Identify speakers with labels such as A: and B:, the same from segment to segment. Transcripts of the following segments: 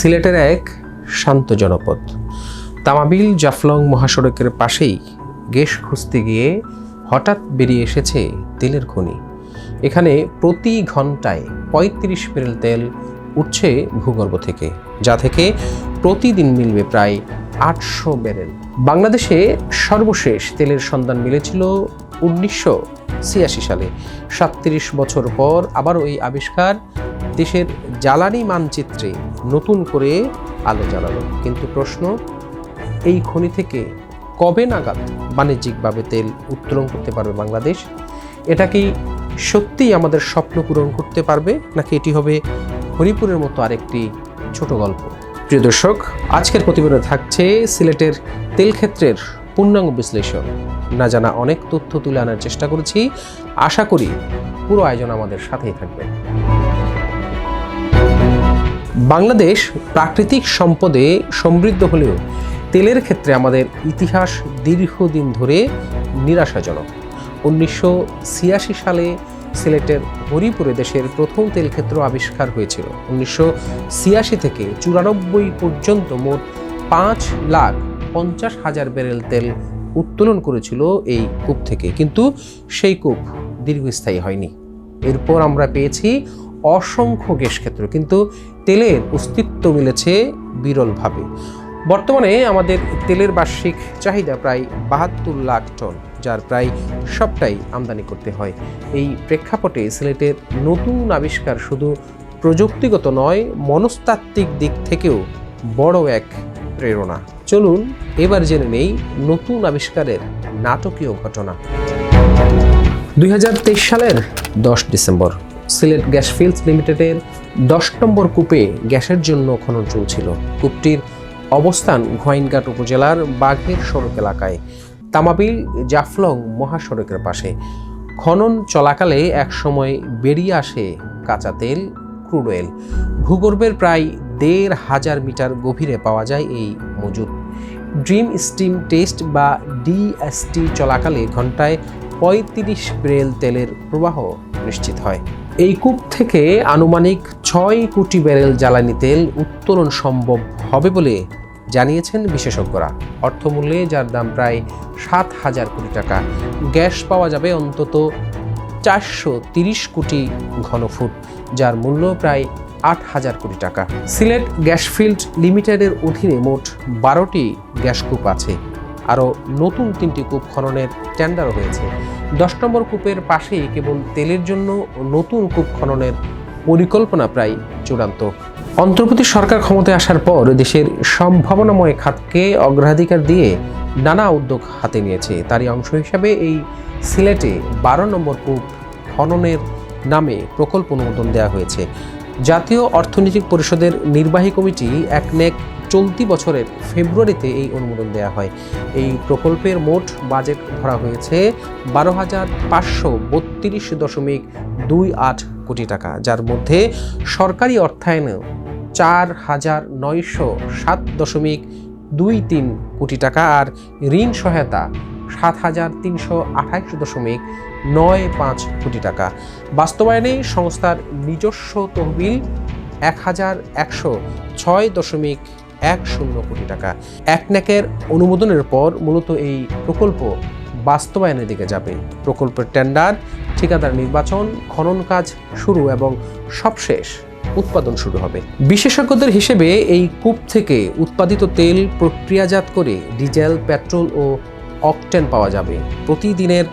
A: সিলেটের এক শান্ত জনপদ তামাবিল জাফলং মহাসড়কের পাশেই গেস খুঁজতে গিয়ে হঠাৎ বেরিয়ে এসেছে তেলের খনি এখানে প্রতি ঘন্টায় ৩৫ বেরেল তেল উঠছে ভূগর্ভ থেকে যা থেকে প্রতিদিন মিলবে প্রায় আটশো বেরেল বাংলাদেশে সর্বশেষ তেলের সন্ধান মিলেছিল উনিশশো সালে সাতত্রিশ বছর পর আবার ওই আবিষ্কার দেশের জ্বালানি মানচিত্রে নতুন করে আলো জ্বালালো কিন্তু প্রশ্ন এই খনি থেকে কবে নাগাদ বাণিজ্যিকভাবে তেল উত্তোলন করতে পারবে বাংলাদেশ এটা কি সত্যিই আমাদের স্বপ্ন পূরণ করতে পারবে নাকি এটি হবে হরিপুরের মতো আরেকটি ছোট গল্প প্রিয় দর্শক আজকের প্রতিবেদনে থাকছে সিলেটের তেল ক্ষেত্রের পূর্ণাঙ্গ বিশ্লেষণ না জানা অনেক তথ্য তুলে আনার চেষ্টা করেছি আশা করি পুরো আয়োজন আমাদের সাথেই থাকবে বাংলাদেশ প্রাকৃতিক সম্পদে সমৃদ্ধ হলেও তেলের ক্ষেত্রে আমাদের ইতিহাস দীর্ঘদিন ধরে নিরাশাজনক উনিশশো সালে সিলেটের হরিপুরে দেশের প্রথম তেল ক্ষেত্র আবিষ্কার হয়েছিল উনিশশো থেকে চুরানব্বই পর্যন্ত মোট পাঁচ লাখ পঞ্চাশ হাজার ব্যারেল তেল উত্তোলন করেছিল এই কূপ থেকে কিন্তু সেই কূপ দীর্ঘস্থায়ী হয়নি এরপর আমরা পেয়েছি অসংখ্য গ্যাসক্ষেত্র কিন্তু তেলের অস্তিত্ব মিলেছে বিরলভাবে বর্তমানে আমাদের তেলের বার্ষিক চাহিদা প্রায় বাহাত্তর লাখ টন যার প্রায় সবটাই আমদানি করতে হয় এই প্রেক্ষাপটে সিলেটের নতুন আবিষ্কার শুধু প্রযুক্তিগত নয় মনস্তাত্ত্বিক দিক থেকেও বড় এক প্রেরণা চলুন এবার জেনে নেই নতুন আবিষ্কারের নাটকীয় ঘটনা দুই সালের দশ ডিসেম্বর সিলেট গ্যাস ফিল্ডস লিমিটেডের দশ নম্বর কূপে গ্যাসের জন্য খনন চলছিল কূপটির অবস্থান ঘোয়াইনঘাট উপজেলার বাঘের সড়ক এলাকায় তামাবিল জাফলং মহাসড়কের পাশে খনন চলাকালে একসময় বেরিয়ে আসে কাঁচা তেল ক্রুড অয়েল ভূগর্ভের প্রায় দেড় হাজার মিটার গভীরে পাওয়া যায় এই মজুদ ড্রিম স্টিম টেস্ট বা ডিএসটি চলাকালে ঘন্টায় পঁয়ত্রিশ ব্রেল তেলের প্রবাহ নিশ্চিত হয় এই কূপ থেকে আনুমানিক ছয় কোটি ব্যারেল জ্বালানি তেল উত্তোলন সম্ভব হবে বলে জানিয়েছেন বিশেষজ্ঞরা অর্থমূল্যে যার দাম প্রায় সাত হাজার কোটি টাকা গ্যাস পাওয়া যাবে অন্তত চারশো তিরিশ কোটি ঘনফুট যার মূল্য প্রায় আট হাজার কোটি টাকা সিলেট গ্যাস ফিল্ড লিমিটেডের অধীনে মোট বারোটি গ্যাসকূপ আছে আরও নতুন তিনটি কূপ খননের টেন্ডার হয়েছে দশ নম্বর কূপের পাশেই কেবল তেলের জন্য নতুন কূপ খননের পরিকল্পনা প্রায় চূড়ান্ত অন্তর্বর্তী সরকার ক্ষমতায় আসার পর দেশের সম্ভাবনাময় খাতকে অগ্রাধিকার দিয়ে নানা উদ্যোগ হাতে নিয়েছে তারই অংশ হিসাবে এই সিলেটে বারো নম্বর কূপ খননের নামে প্রকল্প অনুমোদন দেওয়া হয়েছে জাতীয় অর্থনৈতিক পরিষদের নির্বাহী কমিটি একনেক চলতি বছরের ফেব্রুয়ারিতে এই অনুমোদন দেওয়া হয় এই প্রকল্পের মোট বাজেট ধরা হয়েছে বারো হাজার পাঁচশো বত্রিশ দশমিক দুই আট কোটি টাকা যার মধ্যে সরকারি অর্থায়নে চার হাজার নয়শো সাত দশমিক দুই তিন কোটি টাকা আর ঋণ সহায়তা সাত হাজার তিনশো আঠাইশ দশমিক নয় পাঁচ কোটি টাকা বাস্তবায়নে সংস্থার নিজস্ব তহবিল এক হাজার একশো ছয় দশমিক এক শূন্য কোটি টাকা একন্যাকের অনুমোদনের পর মূলত এই প্রকল্প বাস্তবায়নের দিকে যাবে প্রকল্পের টেন্ডার ঠিকাদার নির্বাচন খনন কাজ শুরু এবং সবশেষ উৎপাদন শুরু হবে বিশেষজ্ঞদের হিসেবে এই কূপ থেকে উৎপাদিত তেল প্রক্রিয়াজাত করে ডিজেল পেট্রোল ও অকটেন পাওয়া যাবে প্রতিদিনের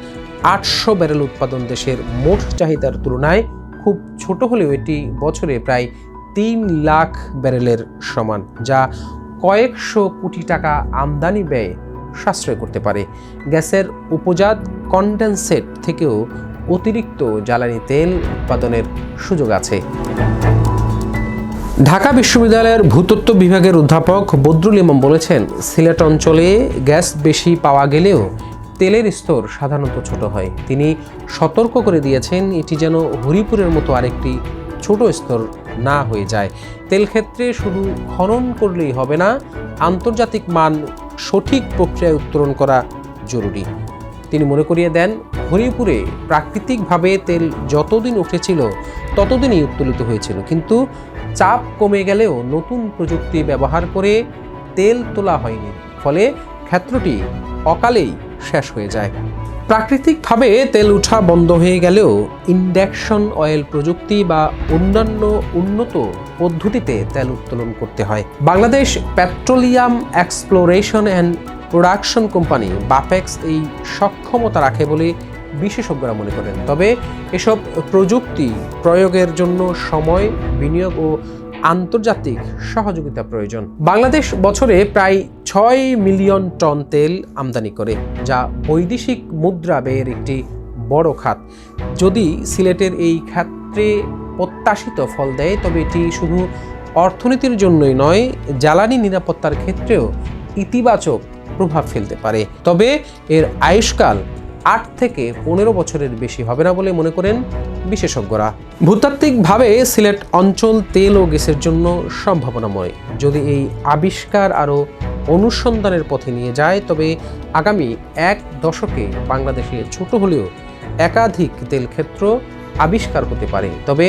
A: আটশো ব্যারেল উৎপাদন দেশের মোট চাহিদার তুলনায় খুব ছোট হলেও এটি বছরে প্রায় তিন লাখ ব্যারেলের সমান যা কয়েকশো কোটি টাকা আমদানি ব্যয়ে সাশ্রয় করতে পারে গ্যাসের উপজাত কন্টেনসেট থেকেও অতিরিক্ত জ্বালানি তেল উৎপাদনের সুযোগ আছে ঢাকা বিশ্ববিদ্যালয়ের ভূতত্ত্ব বিভাগের অধ্যাপক বদরুল ইমাম বলেছেন সিলেট অঞ্চলে গ্যাস বেশি পাওয়া গেলেও তেলের স্তর সাধারণত ছোট হয় তিনি সতর্ক করে দিয়েছেন এটি যেন হরিপুরের মতো আরেকটি ছোট স্তর না হয়ে যায় তেল ক্ষেত্রে শুধু খনন করলেই হবে না আন্তর্জাতিক মান সঠিক প্রক্রিয়ায় উত্তোলন করা জরুরি তিনি মনে করিয়ে দেন হরিপুরে প্রাকৃতিকভাবে তেল যতদিন উঠেছিল ততদিনই উত্তোলিত হয়েছিল কিন্তু চাপ কমে গেলেও নতুন প্রযুক্তি ব্যবহার করে তেল তোলা হয়নি ফলে ক্ষেত্রটি অকালেই শেষ হয়ে যায় প্রাকৃতিকভাবে তেল উঠা বন্ধ হয়ে গেলেও ইন্ডাকশন অয়েল প্রযুক্তি বা অন্যান্য উন্নত পদ্ধতিতে তেল উত্তোলন করতে হয় Bangladesh petroleum exploration and production company BAPEX এই সক্ষমতা রাখে বলে বিশেষজ্ঞরা মনে করেন তবে এসব প্রযুক্তি প্রয়োগের জন্য সময় বিনিয়োগ ও আন্তর্জাতিক সহযোগিতা প্রয়োজন বাংলাদেশ বছরে প্রায় ছয় মিলিয়ন টন তেল আমদানি করে যা বৈদেশিক মুদ্রা ব্যয়ের একটি বড় খাত যদি সিলেটের এই ক্ষেত্রে প্রত্যাশিত ফল দেয় তবে এটি শুধু অর্থনীতির জন্যই নয় জ্বালানি নিরাপত্তার ক্ষেত্রেও ইতিবাচক প্রভাব ফেলতে পারে তবে এর আয়ুষ্কাল আট থেকে পনেরো বছরের বেশি হবে না বলে মনে করেন বিশেষজ্ঞরা ভূতাত্ত্বিকভাবে সিলেট অঞ্চল তেল ও গ্যাসের জন্য সম্ভাবনাময় যদি এই আবিষ্কার আরও অনুসন্ধানের পথে নিয়ে যায় তবে আগামী এক দশকে বাংলাদেশে ছোট হলেও একাধিক তেল ক্ষেত্র আবিষ্কার হতে পারে তবে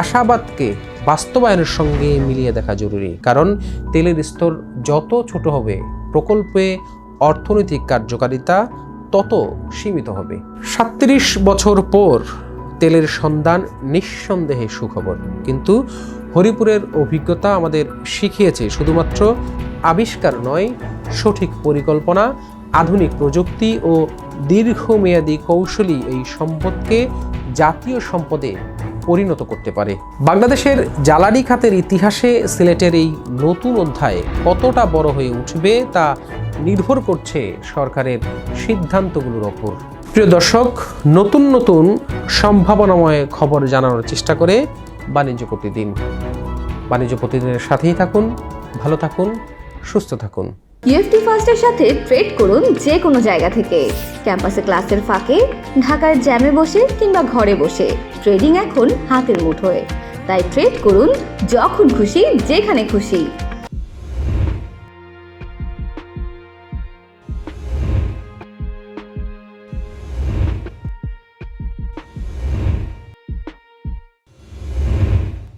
A: আশাবাদকে বাস্তবায়নের সঙ্গে মিলিয়ে দেখা জরুরি কারণ তেলের স্তর যত ছোট হবে প্রকল্পে অর্থনৈতিক কার্যকারিতা তত সীমিত হবে সাত্রিশ বছর পর তেলের সন্ধান নিঃসন্দেহে সুখবর কিন্তু হরিপুরের অভিজ্ঞতা আমাদের শিখিয়েছে শুধুমাত্র আবিষ্কার নয় সঠিক পরিকল্পনা আধুনিক প্রযুক্তি ও দীর্ঘমেয়াদী কৌশলী এই সম্পদকে জাতীয় সম্পদে পরিণত করতে পারে বাংলাদেশের জ্বালানি খাতের ইতিহাসে সিলেটের এই নতুন অধ্যায় কতটা বড় হয়ে উঠবে তা নির্ভর করছে সরকারের সিদ্ধান্তগুলোর ওপর প্রিয় দর্শক নতুন নতুন সম্ভাবনাময় খবর জানানোর চেষ্টা করে বাণিজ্য প্রতিদিন বাণিজ্য প্রতিদিনের সাথেই থাকুন ভালো থাকুন সুস্থ থাকুন
B: ইএফটি ফার্স্টের সাথে ট্রেড করুন যে কোনো জায়গা থেকে ক্যাম্পাসে ক্লাসের ফাঁকে ঢাকার জ্যামে বসে কিংবা ঘরে বসে ট্রেডিং এখন হাতের মুঠোয় তাই ট্রেড করুন যখন খুশি যেখানে খুশি